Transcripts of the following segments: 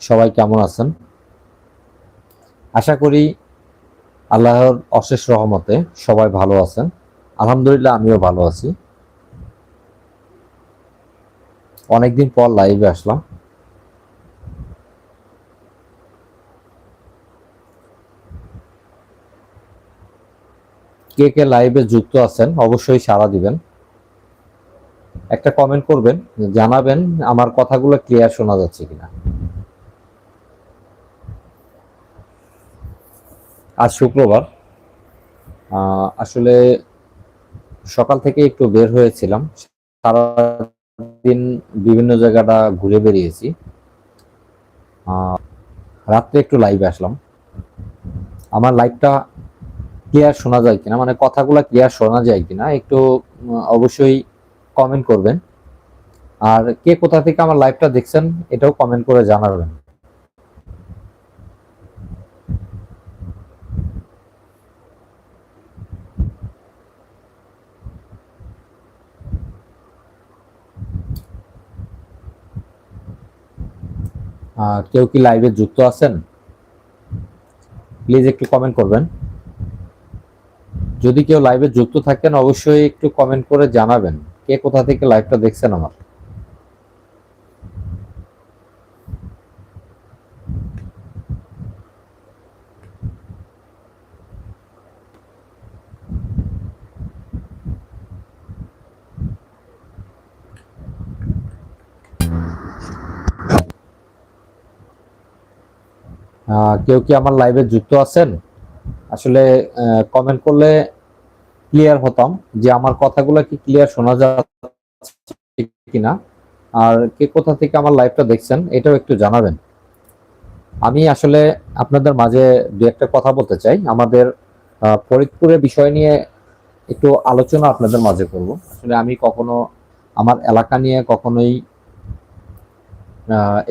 সবাই কেমন আছেন? আশা করি আল্লাহর অশেষ রহমতে সবাই ভালো আছেন। আলহামদুলিল্লাহ আমিও ভালো আছি। অনেকদিন পর লাইভে আসলাম। কে কে লাইভে যুক্ত আছেন অবশ্যই সাড়া দিবেন। একটা কমেন্ট করবেন, জানাবেন, আমার কথাগুলো ক্লিয়ার শোনা যাচ্ছে কিনা। আজ শুক্রবার। আসলে সকাল থেকে একটু বের হয়েছিলাম। সারাদিন বিভিন্ন জায়গাটা ঘুরে বেরিয়েছি। রাত্রে একটু লাইভে আসলাম। আমার লাইভটা ক্লিয়ার শোনা যায় কিনা মানে কথাগুলো ক্লিয়ার শোনা যায় কিনা, একটু অবশ্যই কমেন্ট করবেন। আর কে কোথা থেকে আমার লাইভটা দেখছেন, এটাও কমেন্ট করে জানাবেন। কেউ কি লাইভে যুক্ত আছেন? প্লিজ একটু কমেন্ট করবেন। যদি কেউ লাইভে যুক্ত থাকেন, অবশ্যই একটু কমেন্ট করে জানাবেন। কে কোথা থেকে লাইভটা দেখছেন আমার? কেউ কি আমার লাইভে যুক্ত আছেন? আসলে কমেন্ট করলে ক্লিয়ার হতাম যে আমার কথাগুলো কি ক্লিয়ার শোনা যাচ্ছে কিনা। আর কে কোথা থেকে আমার লাইভটা দেখছেন, এটাও একটু জানাবেন। আমি আসলে আপনাদের মাঝে দু একটা কথা বলতে চাই। আমাদের ফরিদপুরের বিষয় নিয়ে একটু আলোচনা আপনাদের মাঝে করব। আসলে আমি কখনো আমার এলাকা নিয়ে কখনোই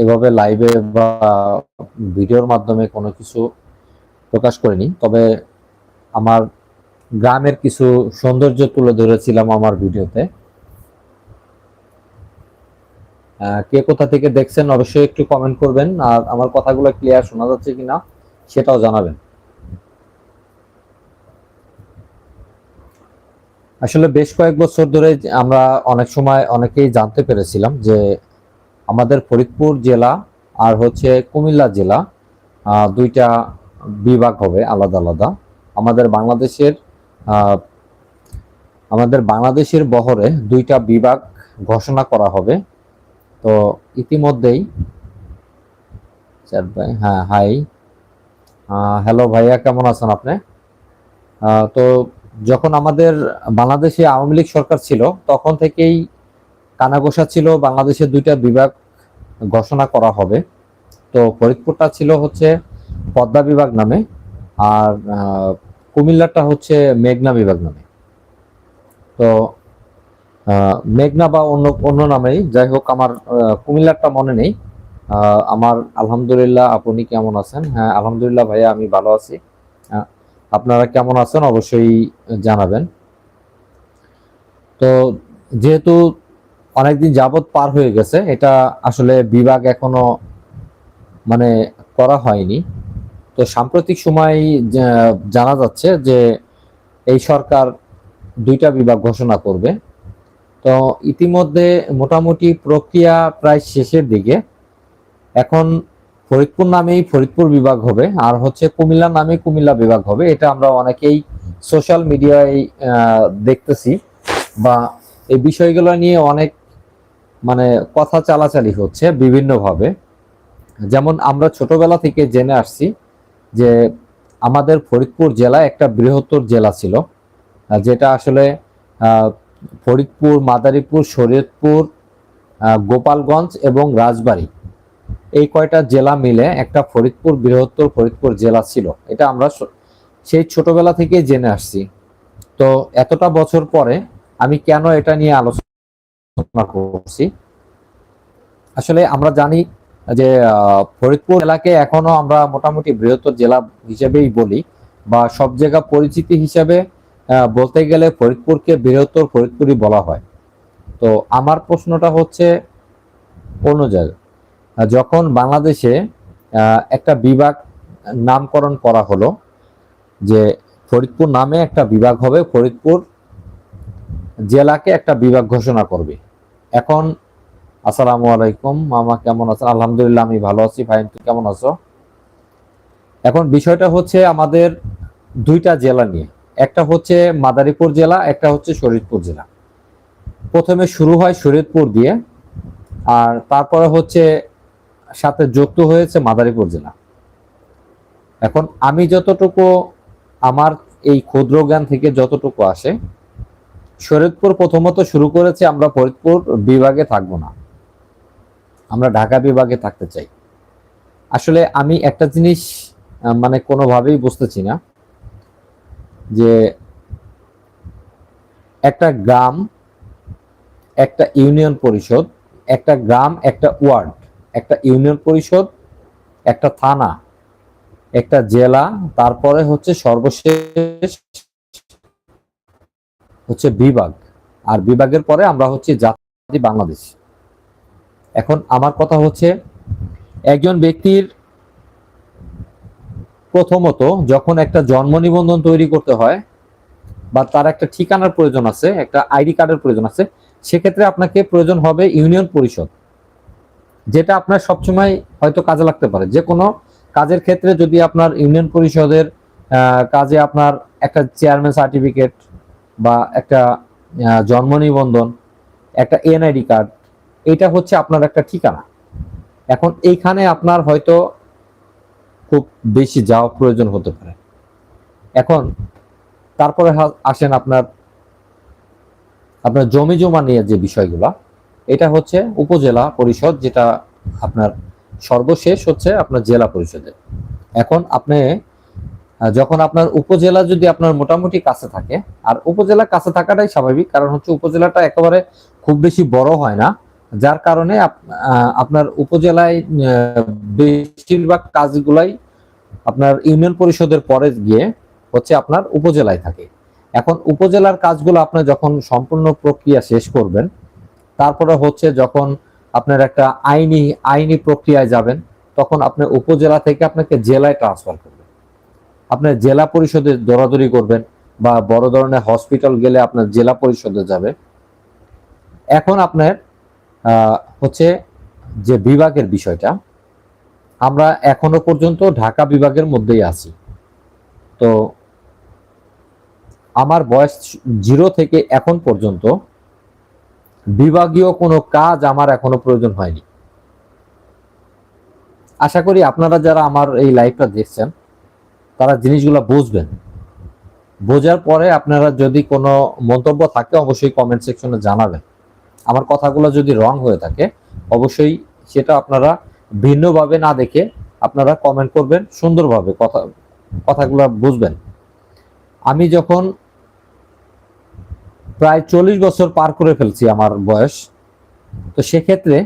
এভাবে লাইভে বা ভিডিওর মাধ্যমে কোনো কিছু প্রকাশ করিনি। তবে আমার গ্রামের কিছু সৌন্দর্য তুলে ধরেছিলাম আমার ভিডিওতে কে কোথা থেকে দেখছেন অবশ্যই একটু কমেন্ট করবেন, আর আমার কথাগুলো ক্লিয়ার শোনা যাচ্ছে কিনা সেটাও জানাবেন। আসলে বেশ কয়েক বছর ধরে আমরা অনেক সময় অনেকেই জানতে পেরেছিলাম যে আমাদের ফরিদপুর জেলা আর হচ্ছে কুমিল্লা জেলা দুইটা বিভাগ হবে আলাদা আলাদা। আমাদের বাংলাদেশের আমাদের বাংলাদেশের বহরে দুইটা বিভাগ ঘোষণা করা হবে। তো ইতিমধ্যেই ভাই হ্যাঁ হাই। হ্যালো ভাইয়া, কেমন আছেন আপনি? তো যখন আমাদের বাংলাদেশে আওয়ামী লীগ সরকার ছিল, তখন থেকেই কানাঘোষা ছিল, বাংলাদেশের দুইটা বিভাগ ঘোষণা করা হবে। তো ফরিদপুরটা ছিল হচ্ছে পদ্মা বিভাগ নামে আর কুমিল্লাটা হচ্ছে মেঘনা বিভাগ নামে। তো মেঘনা বা অন্য অন্য নামেই, যাই হোক আমার কুমিল্লারটা মনে নেই। আমার আলহামদুলিল্লাহ আপনি কেমন আছেন? হ্যাঁ আলহামদুলিল্লাহ ভাইয়া, আমি ভালো আছি। আপনারা কেমন আছেন অবশ্যই জানাবেন। তো, যেহেতু অনেকদিন যাবত পার হয়ে গেছে। এটা আসলে বিভাগ এখনও মানে করা হয়নি। তো সাম্প্রতিক সময় জানা যাচ্ছে যে এই সরকার দুইটা বিভাগ ঘোষণা করবে। তো ইতিমধ্যে মোটামুটি প্রক্রিয়া প্রায় শেষের দিকে। এখন ফরিদপুর নামেই ফরিদপুর বিভাগ হবে, আর হচ্ছে কুমিল্লা নামে কুমিল্লা বিভাগ হবে। এটা আমরা অনেকেই সোশ্যাল মিডিয়ায় দেখতেছি, বা এই বিষয়গুলো নিয়ে অনেক মানে কথা চালাচালি হচ্ছে বিভিন্নভাবে। যেমন আমরা ছোটবেলা থেকে জেনে আসছি যে আমাদের ফরিদপুর জেলা একটা বৃহত্তর জেলা ছিল যেটা আসলে ফরিদপুর, মাদারীপুর, শরীয়তপুর গোপালগঞ্জ এবং রাজবাড়ী। এই কয়টা জেলা মিলে একটা ফরিদপুর, বৃহত্তর ফরিদপুর জেলা ছিল। এটা আমরা সেই ছোটবেলা থেকে জেনে আসছি। তো এতটা বছর পরে আমি কেন এটা নিয়ে আলোচনা করছি। আসলে আমরা জানি যে ফরিদপুর জেলাকে এখনও আমরা মোটামুটি বৃহত্তর জেলা হিসেবেই বলি বা সব জায়গা পরিচিতি হিসেবে বলতে গেলে ফরিদপুরকে বৃহত্তর ফরিদপুরই বলা হয়। তো আমার প্রশ্নটা হচ্ছে অন্য জায়গায় আহ, যখন বাংলাদেশে একটা বিভাগ নামকরণ করা হলো যে ফরিদপুর নামে একটা বিভাগ হবে ফরিদপুর জেলাকে একটা বিভাগ ঘোষণা করবে। এখন, আসসালামু আলাইকুম। মামা, কেমন আছেন? আলহামদুলিল্লাহ, আমি ভালো আছি। ভাই তুমি কেমন আছো? এখন বিষয়টা হচ্ছে আমাদের দুইটা জেলা নিয়ে। একটা হচ্ছে মাদারীপুর জেলা, একটা হচ্ছে শরীয়তপুর জেলা। প্রথমে শুরু হয় শরীয়তপুর দিয়ে, আর তারপরে হচ্ছে সাথে যুক্ত হয়েছে মাদারীপুর জেলা। এখন আমি যতটুকু আমার এই ক্ষুদ্র জ্ঞান থেকে যতটুকু আসে শরীয়তপুর প্রথমত শুরু করেছে, আমরা ফরিদপুর বিভাগে থাকব না। আমরা ঢাকা বিভাগে থাকতে চাই। আসলে আমি একটা জিনিস মানে কোনোভাবেই বুঝতেছি না যে একটা গ্রাম, একটা ইউনিয়ন পরিষদ, একটা গ্রাম, একটা ওয়ার্ড, একটা ইউনিয়ন পরিষদ, একটা থানা, একটা জেলা, তারপরে হচ্ছে সর্বশেষ হচ্ছে বিভাগ। আর বিভাগের পরে আমরা হচ্ছে জাতি বাংলাদেশ। এখন আমার কথা হচ্ছে, একজন ব্যক্তির প্রথমত যখন একটা জন্ম নিবন্ধন তৈরি করতে হয় বা তার একটা ঠিকানার প্রয়োজন আছে, একটা আইডি কার্ডের প্রয়োজন আছে, সেক্ষেত্রে আপনাকে প্রয়োজন হবে ইউনিয়ন পরিষদ, যেটা আপনার সবসময় হয়তো কাজে লাগতে পারে। যে কোনো কাজের ক্ষেত্রে যদি আপনার ইউনিয়ন পরিষদের কাজে আপনার একটা চেয়ারম্যান সার্টিফিকেট বা একটা জন্ম নিবন্ধন, একটা এনআইডি কার্ড, এটা হচ্ছে আপনার একটা ঠিকানা। এখন এইখানে আপনার হয়তো খুব বেশি যাওয়া প্রয়োজন হতে পারে। এখন তারপরে আসেন আপনার আপনার জমি জমা নিয়ে যে বিষয়গুলা, এটা হচ্ছে উপজেলা পরিষদ, যেটা আপনার সর্বশেষ হচ্ছে আপনার জেলা পরিষদে এখন আপনি যখন আপনার উপজেলা যদি আপনার মোটামুটি কাছে থাকে, আর উপজেলা কাছে থাকাটাই স্বাভাবিক, কারণ হচ্ছে উপজেলাটা একেবারে খুব বেশি বড় হয় না, যার কারণে আপনার উপজেলায় বেশিরভাগ কাজগুলাই আপনার ইউনিয়ন পরিষদের পরে গিয়ে হচ্ছে আপনার উপজেলায় থাকে। এখন উপজেলার কাজগুলো আপনি যখন সম্পূর্ণ প্রক্রিয়া শেষ করবেন, তারপরে হচ্ছে যখন আপনার একটা আইনি আইনি প্রক্রিয়ায় যাবেন, তখন আপনি উপজেলা থেকে আপনাকে জেলায় ট্রান্সফার করবেন। আপনার জেলা পরিষদে দৌড়াদৌড়ি করবেন বা বড় ধরনের হসপিটাল গেলে আপনার জেলা পরিষদে যাবে। এখন আপনার হচ্ছে যে বিভাগের বিষয়টা, আমরা এখনও পর্যন্ত ঢাকা বিভাগের মধ্যেই আছি। তো আমার বয়স জিরো থেকে এখন পর্যন্ত বিভাগীয় কোনো কাজ আমার এখনও প্রয়োজন হয়নি। আশা করি আপনারা যারা আমার এই লাইভটা দেখছেন তারা জিনিসগুলো বুঝবেন বোঝার পরে আপনারা যদি কোনো মন্তব্য থাকে, অবশ্যই কমেন্ট সেকশনে জানাবেন। আমার কথাগুলো যদি রং হয়ে থাকে, অবশ্যই সেটা আপনারা ভিন্নভাবে না দেখে আপনারা কমেন্ট করবেন, সুন্দরভাবে কথা, কথাগুলো বুঝবেন। আমি যখন প্রায় চল্লিশ বছর পার করে ফেলছি আমার বয়স, তো সেক্ষেত্রে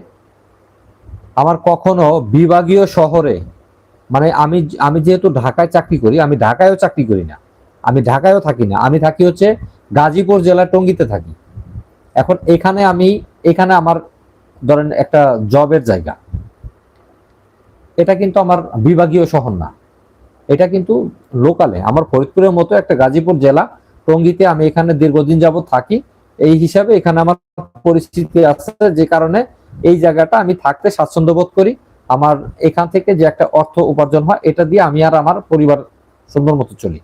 আমার কখনো বিভাগীয় শহরে মানে আমি আমি যেহেতু ঢাকায় চাকরি করি, আমি ঢাকায়ও চাকরি করি না। আমি ঢাকায়ও থাকি না। আমি থাকি হচ্ছে গাজীপুর জেলার টঙ্গিতে থাকি। এখন এখানে আমি, এখানে আমার ধরেন একটা জবের জায়গা। এটা কিন্তু আমার বিভাগীয় শহর না। এটা কিন্তু লোকালে। আমার ফরিদপুরের মতো একটা গাজীপুর জেলা, টঙ্গিতে আমি এখানে দীর্ঘদিন যাবত থাকি। এই হিসাবে এখানে আমার পরিস্থিতি আছে যে কারণে এই জায়গাটা আমি থাকতে স্বাচ্ছন্দ্য বোধ করি। আমার এখান থেকে যে একটা অর্থ উপার্জন হয়, এটা দিয়ে আমি আর আমার পরিবার সুন্দর মতো চলি।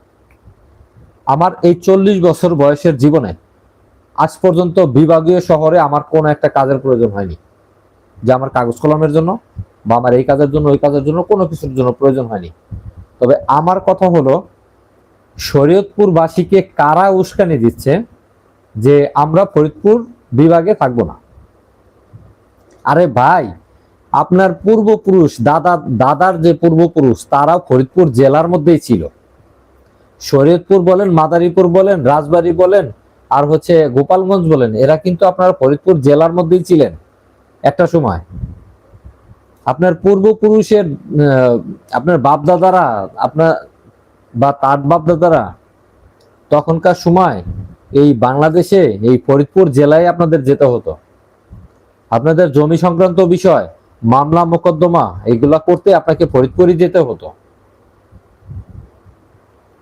আমার এই চল্লিশ বছর বয়সের জীবনে আজ পর্যন্ত বিভাগীয় শহরে আমার কোনো একটা কাজের প্রয়োজন হয়নি। যে আমার কাগজ কলমের জন্য বা আমার এই কাজের জন্য, ওই কাজের জন্য কোনো কিছুর জন্য প্রয়োজন হয়নি। তবে আমার কথা হলো, শরীয়তপুরবাসীকে কারা উস্কানি দিচ্ছে যে আমরা ফরিদপুর বিভাগে থাকব না? আরে ভাই আপনার পূর্বপুরুষ, দাদা, দাদার যে পূর্বপুরুষ, তারাও ফরিদপুর জেলার মধ্যেই ছিল। শরীয়তপুর বলেন, মাদারীপুর বলেন, রাজবাড়ী বলেন, আর হচ্ছে গোপালগঞ্জ বলেন, এরা কিন্তু আপনার ফরিদপুর জেলার মধ্যেই ছিলেন একটা সময়। আপনার পূর্বপুরুষের আপনার বাপ দাদারা আপনার বা তার বাপ দাদারা তখনকার সময় এই বাংলাদেশে এই ফরিদপুর জেলায় আপনাদের যেতে হতো। আপনাদের জমি সংক্রান্ত বিষয় মামলা মোকদ্দমা এগুলা করতে আপনাকে ফরিদপুরই যেতে হতো।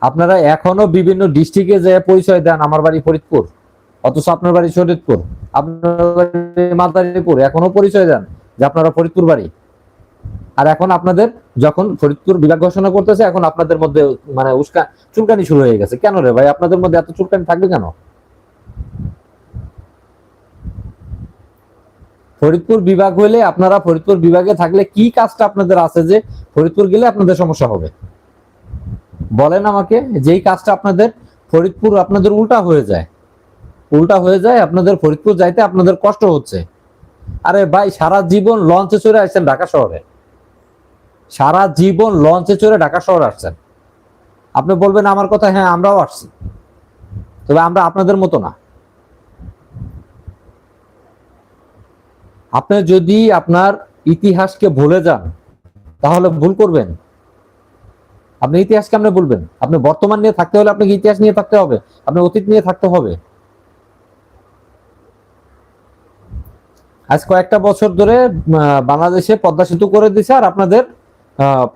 আপনারা এখনও বিভিন্ন ডিস্ট্রিক্টে যে পরিচয় দেন আমার বাড়ি ফরিদপুর, অথচ আপনার বাড়ি শরীদপুর আপনার বাড়ি মাদারীপুর এখনও পরিচয় দেন যে আপনারা ফরিদপুর বাড়ি। আর এখন আপনাদের যখন ফরিদপুর বিভাগ ঘোষণা করতেছে, এখন আপনাদের মধ্যে মানে উস্কা চুলকানি শুরু হয়ে গেছে। কেন রে ভাই? আপনাদের মধ্যে এত চুলকানি থাকবে কেন? ফরিদপুর বিভাগ হলে আপনারা ফরিদপুর বিভাগে থাকলে কি কাজটা আপনাদের আছে যে ফরিদপুর গেলে আপনাদের সমস্যা হবে? বলেন আমাকে, যেই কাজটা আপনাদের ফরিদপুর আপনাদের উল্টা হয়ে যায়। উল্টা হয়ে যায়, আপনাদের ফরিদপুর যাইতে আপনাদের কষ্ট হচ্ছে। আরে ভাই, সারা জীবন লঞ্চে চড়ে আসছেন ঢাকা শহরে। সারা জীবন লঞ্চে চড়ে ঢাকা শহরে আসছেন। আপনি বলবেন আমার কথা হ্যাঁ আমরাও আসছি। তবে আমরা আপনাদের মতো না। আপনি যদি আপনার ইতিহাসকে ভুলে যান, তাহলে ভুল করবেন। আপনি ইতিহাসকে আপনি বলবেন আপনি বর্তমান নিয়ে থাকতে হলে আপনাকে ইতিহাস নিয়ে থাকতে হবে আপনি অতীত নিয়ে থাকতে হবে। আজ কয়েকটা বছর ধরে বাংলাদেশে পদ্মা সেতু করে দিছে আর আপনাদের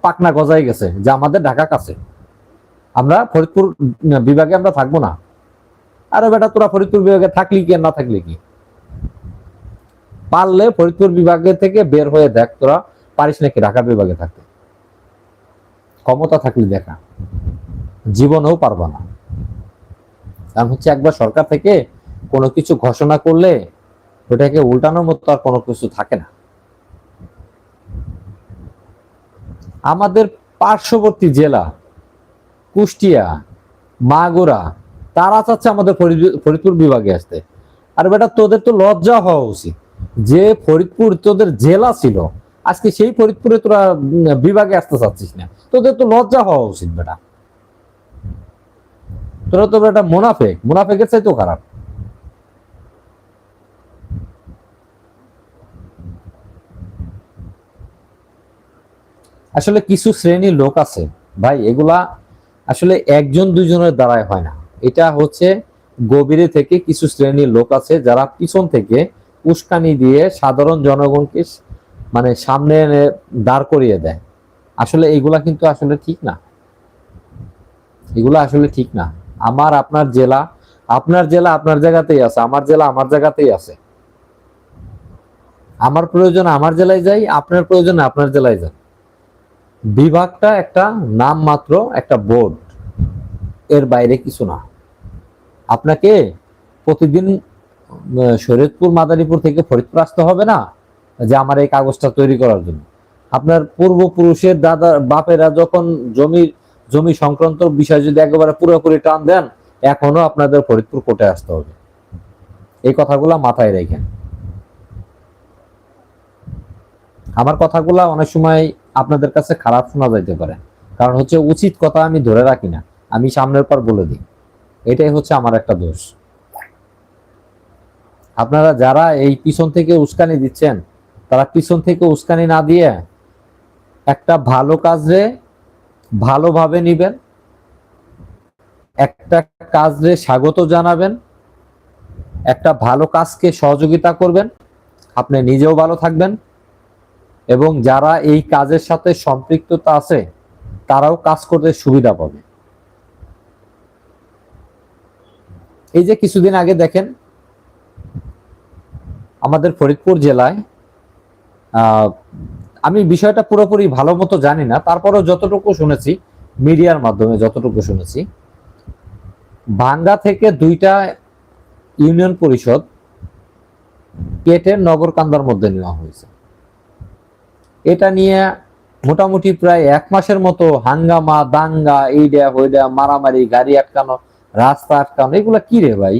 পাকনা গজাই গেছে, যে আমাদের ঢাকা কাছে। আমরা ফরিদপুর বিভাগে আমরা থাকব না। আরে বেটা, তোরা ফরিদপুর বিভাগে থাকলি কি না থাকলি কি? পারলে ফরিদপুর বিভাগে থেকে বের হয়ে দেখ, তোরা পারিস নাকি ঢাকা বিভাগে থাকতে? ক্ষমতা থাকলে দেখা জীবনেও পারবা না। কারণ হচ্ছে একবার সরকার থেকে কোনো কিছু ঘোষণা করলে ওটাকে উল্টানোর মতো আর কোনো কিছু থাকে না। আমাদের পার্শ্ববর্তী জেলা কুষ্টিয়া, মাগুরা, তারা চাচ্ছে আমাদের ফরিদ- ফরিদপুর বিভাগে আসতে। আর বেটা, তোদের তো লজ্জা হওয়া উচিত। যে ফরিদপুর তোদের জেলা ছিল, আজকে সেই ফরিদপুরে তোরা বিভাগে আসতে চাচ্ছিস না। তোদের তো লজ্জা হওয়া উচিত বেটা। তোরা তো বেটা মুনাফেক, মুনাফেকের চাইতেও খারাপ। আসলে কিছু শ্রেণির লোক আছে, ভাই, এগুলা আসলে একজন দুইজনের দ্বারাই হয় না। এটা হচ্ছে গভীরে থেকে কিছু শ্রেণির লোক আছে যারা পিছন থেকে উস্কানি দিয়ে সাধারণ জনগণকে মানে সামনে এনে দাঁড় করিয়ে দেয়। আসলে এগুলা কিন্তু আসলে ঠিক না। এগুলো আসলে ঠিক না। আমার, আপনার জেলা আপনার জেলা আপনার জায়গাতেই আছে, আমার জেলা আমার জায়গাতেই আছে। আমার প্রয়োজন আমার জেলায় যাই, আপনার প্রয়োজন আপনার জেলায় যান বিভাগটা একটা নাম মাত্র একটা বোর্ড। এর বাইরে কিছু না। আপনাকে প্রতিদিন শরীয়তপুর, মাদারীপুর থেকে ফরিদপুর আসতে হবে না যে আমার এই কাগজটা তৈরি করার জন্য। আপনার পূর্বপুরুষের দাদা, বাপেরা যখন জমি জমি সংক্রান্ত বিষয় যদি একেবারে পুরোপুরি টান দেন, এখনও আপনাদের ফরিদপুর কোর্টে আসতে হবে। এই কথাগুলা মাথায় রেখেন। আমার কথাগুলা অনেক সময় আপনাদের কাছে খারাপ শোনা যাইতে পারে। কারণ হচ্ছে উচিত কথা আমি ধরে রাখি না। আমি সামনের পর বলে দিই। এটাই হচ্ছে আমার একটা দোষ। আপনারা যারা এই পিছন থেকে উস্কানি দিচ্ছেন, তারা পিছন থেকে উস্কানি না দিয়ে একটা ভালো কাজে ভালোভাবে নিবেন, একটা কাজে স্বাগত জানাবেন, একটা ভালো কাজকে সহযোগিতা করবেন, আপনি নিজেও ভালো থাকবেন এবং যারা এই কাজের সাথে সম্পৃক্ততা আছে, তারাও কাজ করতে সুবিধা পাবে। এই যে কিছুদিন আগে দেখেন আমাদের ফরিদপুর জেলায় আমি বিষয়টা পুরোপুরি ভালো মতো জানি না, তারপরেও যতটুকু শুনেছি, মিডিয়ার মাধ্যমে যতটুকু শুনেছি, ভাঙ্গা থেকে দুইটা ইউনিয়ন পরিষদ কেটে নগরকান্দার মধ্যে নেওয়া হয়েছে। এটা নিয়ে মোটামুটি প্রায় এক মাসের মতো হাঙ্গামা, দাঙ্গা এইডা হইডা মারামারি, গাড়ি আটকানো, রাস্তা আটকানো, এগুলা কি রে ভাই?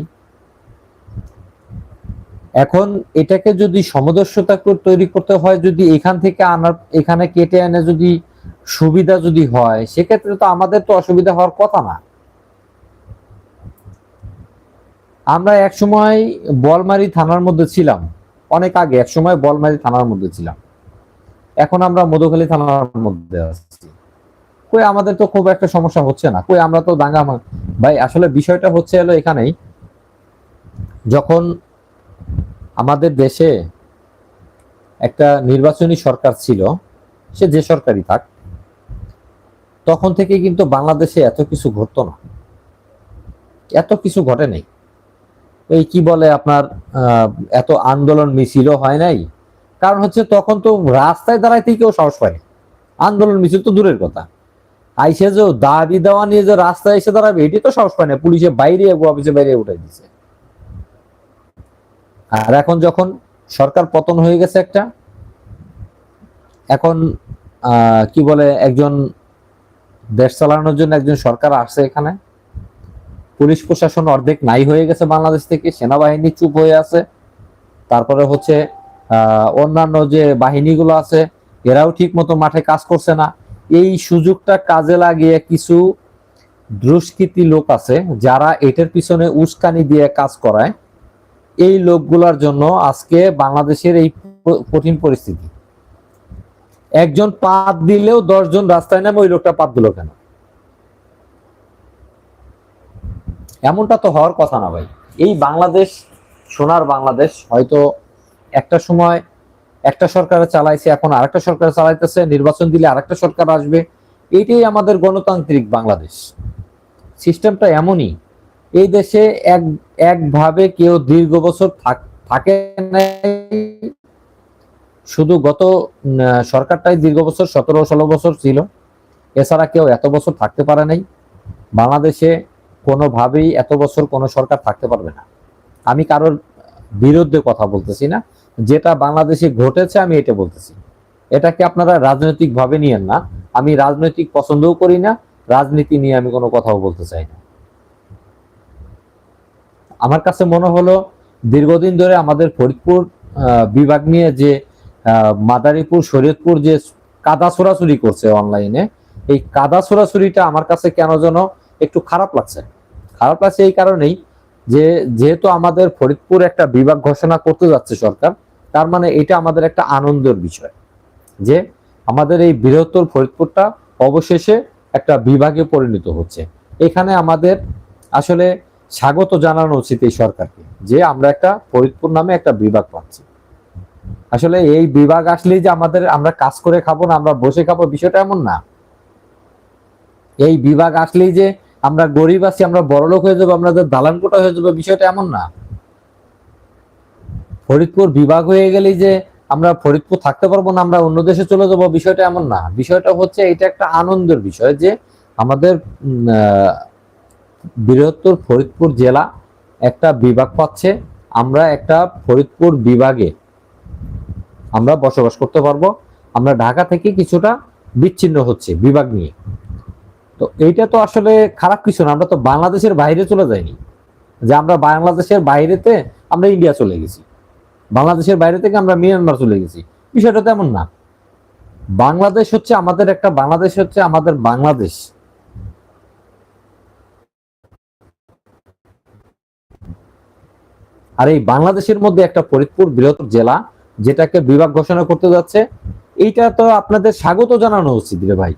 এখন এটাকে যদি সমদর্শতা তৈরি করতে হয়, যদি এখান থেকে আনার, এখানে কেটে এনে যদি সুবিধা যদি হয়, সেক্ষেত্রে তো আমাদের তো অসুবিধা হওয়ার কথা না। আমরা এক সময় বলমারি থানার মধ্যে ছিলাম, অনেক আগে এক সময় বলমারি থানার মধ্যে ছিলাম। এখন আমরা মধুখালী থানার মধ্যে আছি। কই আমাদের তো খুব একটা সমস্যা হচ্ছে না। কই আমরা তো দাঙ্গা ভাই, আসলে বিষয়টা হচ্ছে হলো এখানেই। যখন আমাদের দেশে একটা নির্বাচনী সরকার ছিল, সে যে সরকারই থাক, তখন থেকে কিন্তু বাংলাদেশে এত কিছু ঘটতো না। এত কিছু ঘটে নাই। এই কি বলে আপনার এত আন্দোলন মিছিলও হয় নাই। কারণ হচ্ছে তখন তো রাস্তায় দাঁড়াইতে কেউ সাহস পায় আন্দোলন মিছিল তো দূরের কথা। আইসে যে দাবি দেওয়া নিয়ে যে রাস্তায় এসে দাঁড়াবে, এটি তো সাহস পায় না। পুলিশে বাইরে, অফিসে বাইরে উঠাই দিছে। আর এখন যখন সরকার পতন হয়ে গেছে একটা, এখন কি বলে, একজন দেশ চালানোর জন্য একজন সরকার আসছে এখানে। পুলিশ প্রশাসন অর্ধেক নাই হয়ে গেছে বাংলাদেশ থেকে, সেনাবাহিনী চুপ হয়ে আছে। তারপরে হচ্ছে অন্যান্য যে বাহিনীগুলো আছে, এরাও ঠিক মতো মাঠে কাজ করছে না। এই সুযোগটা কাজে লাগিয়ে কিছু দুষ্কৃতী লোক আছে, যারা এটার পিছনে উস্কানি দিয়ে কাজ করায়। এই লোকগুলোর জন্য আজকে বাংলাদেশের এই কঠিন পরিস্থিতি। একজন পাত দিলেও দশজন রাস্তায় নামে ওই লোকটা পাত দিল কেন? এমনটা তো হওয়ার কথা না ভাই। এই বাংলাদেশ, সোনার বাংলাদেশ, হয়তো একটা সময় একটা সরকার চালাইছে, এখন আরেকটা সরকার চালাইতেছে, নির্বাচন দিলে আরেকটা সরকার আসবে। এইটাই আমাদের গণতান্ত্রিক বাংলাদেশ। সিস্টেমটা এমনই। এই দেশে এক একভাবে কেউ দীর্ঘ বছর থাকে নাই। শুধু গত সরকারটাই দীর্ঘ বছর, সতেরো, ষোলো বছর ছিল। এছাড়া কেউ এত বছর থাকতে পারে নাই। বাংলাদেশে কোনোভাবেই এত বছর কোনো সরকার থাকতে পারবে না। আমি কারোর বিরুদ্ধে কথা বলতেছি না। যেটা বাংলাদেশে ঘটেছে, আমি এটা বলতেছি। এটাকে আপনারা রাজনৈতিক ভাবে নিয়েন না। আমি রাজনৈতিক পছন্দও করি না। রাজনীতি নিয়ে আমি কোনো কথাও বলতে চাই না। আমার কাছে মনে হলো দীর্ঘদিন ধরে আমাদের ফরিদপুর বিভাগ নিয়ে যে মাদারীপুর, শরীয়তপুর যে কাদা ছোড়াছুরি করছে অনলাইনে এই কাদা ছোড়াছুরিটা আমার কাছে কেন যেন একটু খারাপ লাগছে। খারাপ লাগছে এই কারণেই যে, যেহেতু আমাদের ফরিদপুর একটা বিভাগ ঘোষণা করতে যাচ্ছে সরকার, তার মানে এটা আমাদের একটা আনন্দের বিষয় যে, আমাদের এই বৃহত্তর ফরিদপুরটা অবশেষে একটা বিভাগে পরিণত হচ্ছে। এখানে আমাদের আসলে স্বাগত জানানো উচিত এই সরকারকে যে আমরা একটা ফরিদপুর নামে একটা বিভাগ পাচ্ছি। আসলে এই বিভাগ আসলেই যে আমাদের আমরা কাজ করে খাব না, আমরা বসে খাব বিষয়টা এমন না। এই বিভাগ আসলেই যে আমরা গরিব আছি, আমরা বড়লোক হয়ে যাব আমাদের দালান কোটা হয়ে যাব বিষয়টা এমন না। ফরিদপুর বিভাগ হয়ে গেলেই যে আমরা ফরিদপুর থাকতে পারব না, আমরা অন্য দেশে চলে যাব, বিষয়টা এমন না। বিষয়টা হচ্ছে এটা একটা আনন্দের বিষয় যে আমাদের বৃহত্তর ফরিদপুর জেলা একটা বিভাগ পাচ্ছে। আমরা একটা ফরিদপুর বিভাগে আমরা বসবাস করতে পারব। আমরা ঢাকা থেকে কিছুটা বিচ্ছিন্ন হচ্ছে বিভাগ নিয়ে। তো এইটা তো আসলে খারাপ কিছু না, আমরা তো বাংলাদেশের বাইরে চলে যাইনি। যে আমরা বাংলাদেশের বাইরেতে আমরা ইন্ডিয়া চলে গেছি। বাংলাদেশের বাইরে থেকে আমরা মিয়ানমার চলে গেছি। বিষয়টা তেমন না। বাংলাদেশ হচ্ছে আমাদের একটা, বাংলাদেশ হচ্ছে আমাদের বাংলাদেশ। আর এই বাংলাদেশের মধ্যে একটা ফরিদপুর বৃহত্তর জেলা যেটাকে বিভাগ ঘোষণা করতে যাচ্ছে, এইটা তো আপনাদের স্বাগত জানানো উচিত রে ভাই।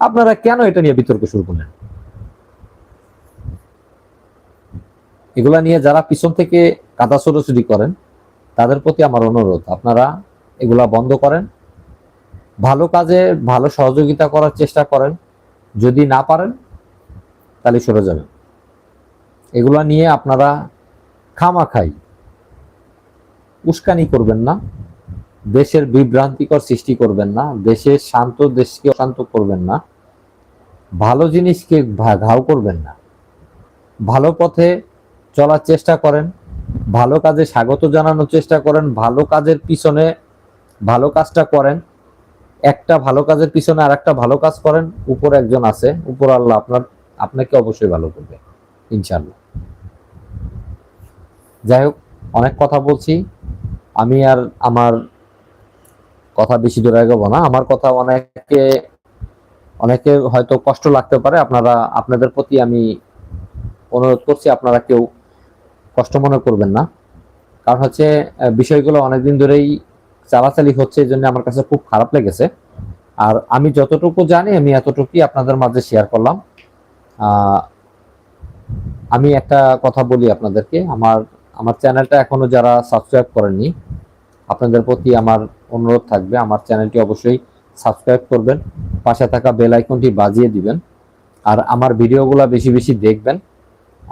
আপনারা কেন এটা নিয়ে বিতর্ক শুরু করলেন? এগুলা নিয়ে যারা পিছন থেকে কাদা ছোড়াছুরি করেন, তাদের প্রতি আমার অনুরোধ, আপনারা এগুলা বন্ধ করেন, ভালো কাজে ভালো সহযোগিতা করার চেষ্টা করেন, যদি না পারেন, তাহলে সরে যাবেন। এগুলা নিয়ে আপনারা খামাখাই। উস্কানি করবেন না, দেশের বিভ্রান্তিকর সৃষ্টি করবেন না, দেশের শান্ত, দেশকে অশান্ত করবেন না, ভালো জিনিসকে ঘাও করবেন না। ভালো পথে চলার চেষ্টা করেন, ভালো কাজে স্বাগত জানানোর চেষ্টা করেন, ভালো কাজের পিছনে ভালো কাজটা করেন, একটা ভালো কাজের পিছনে আর একটা ভালো কাজ করেন, উপর একজন আছে, উপর আল্লাহ আপনার, আপনাকে অবশ্যই ভালো করবে ইনশাল্লাহ যাই হোক, অনেক কথা বলছি। আমি আর আমার কথা বেশি দূরে এগোবো না। আমার কথা অনেকে অনেকে হয়তো কষ্ট লাগতে পারে। আপনারা, আপনাদের প্রতি আমি অনুরোধ করছি, আপনারা কেউ কষ্ট মনে করবেন না। কারণ হচ্ছে বিষয়গুলো অনেকদিন ধরেই চালাচালি হচ্ছে, এই জন্য আমার কাছে খুব খারাপ লেগেছে। আর আমি যতটুকু জানি, আমি এতটুকুই আপনাদের মাঝে শেয়ার করলাম। আমি একটা কথা বলি আপনাদেরকে। আমার আমার চ্যানেলটা এখনও যারা সাবস্ক্রাইব করেননি, আপনাদের প্রতি আমার অনুরোধ থাকবে, আমার চ্যানেলটি অবশ্যই সাবস্ক্রাইব করবেন, পাশে থাকা বেল আইকনটি বাজিয়ে দিবেন, আর আমার ভিডিওগুলো বেশি বেশি দেখবেন।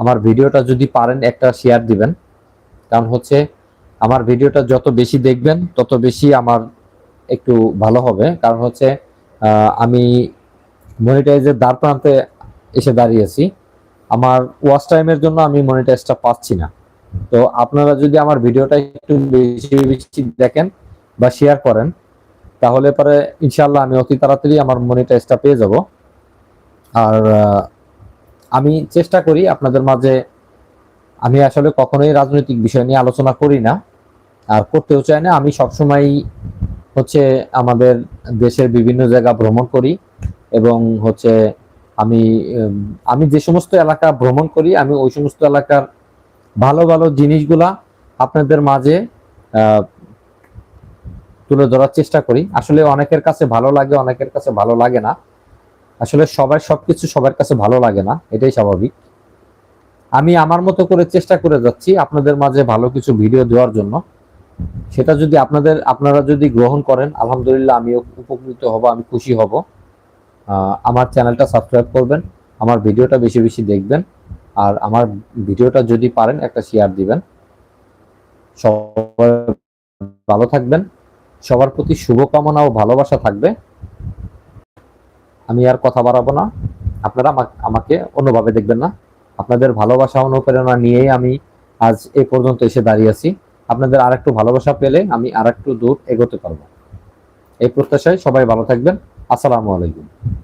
আমার ভিডিওটা যদি পারেন একটা শেয়ার দিবেন, কারণ হচ্ছে আমার ভিডিওটা যত বেশি দেখবেন, তত বেশি আমার একটু ভালো হবে। কারণ হচ্ছে আমি মনিটাইজের দ্বার প্রান্তে এসে দাঁড়িয়েছি। আমার ওয়াচ টাইমের জন্য আমি মনিটাইজটা পাচ্ছি না। তো আপনারা যদি আমার ভিডিওটা একটু বেশি বেশি দেখেন বা শেয়ার করেন, তাহলে পরে ইনশাল্লাহ আমি অতি তাড়াতাড়ি আমার মনিটাইজটা পেয়ে যাব। আর আমি চেষ্টা করি আপনাদের মাঝে, আমি আসলে কখনোই রাজনৈতিক বিষয় নিয়ে আলোচনা করি না। আর করতেও চাই না, আমি সবসময় হচ্ছে আমাদের দেশের বিভিন্ন জায়গা ভ্রমণ করি এবং হচ্ছে আমি আমি যে সমস্ত এলাকা ভ্রমণ করি, আমি ওই সমস্ত এলাকার ভালো ভালো জিনিসগুলা আপনাদের মাঝে তুলে ধরার চেষ্টা করি। আসলে অনেকের কাছে ভালো লাগে, অনেকের কাছে ভালো লাগে না। আসলে সবার সবকিছু সবার কাছে ভালো লাগে না, এটাই স্বাভাবিক। আমি আমার মতো করে চেষ্টা করে যাচ্ছি আপনাদের মাঝে ভালো কিছু ভিডিও দেওয়ার জন্য। সেটা যদি আপনাদের, আপনারা যদি গ্রহণ করেন, আলহামদুলিল্লাহ আমি উপকৃত হব, আমি খুশি হব। আমার চ্যানেলটা সাবস্ক্রাইব করবেন, আমার ভিডিওটা বেশি বেশি দেখবেন। আর আমার ভিডিওটা যদি পারেন, একটা শেয়ার দিবেন। সবাই ভালো থাকবেন। সবার প্রতি শুভকামনা ও ভালোবাসা থাকবে। আমি আর কথা বাড়াবো না। আপনারা আমা- আমাকে অন্যভাবে দেখবেন না। আপনাদের ভালোবাসা, অনুপ্রেরণা নিয়েই আমি আজ এ পর্যন্ত এসে দাঁড়িয়ে আছি। আপনাদের আর একটু ভালোবাসা পেলে আমি আর একটু দূর এগোতে পারব। এই প্রত্যাশায় সবাই ভালো থাকবেন। আসসালামু আলাইকুম।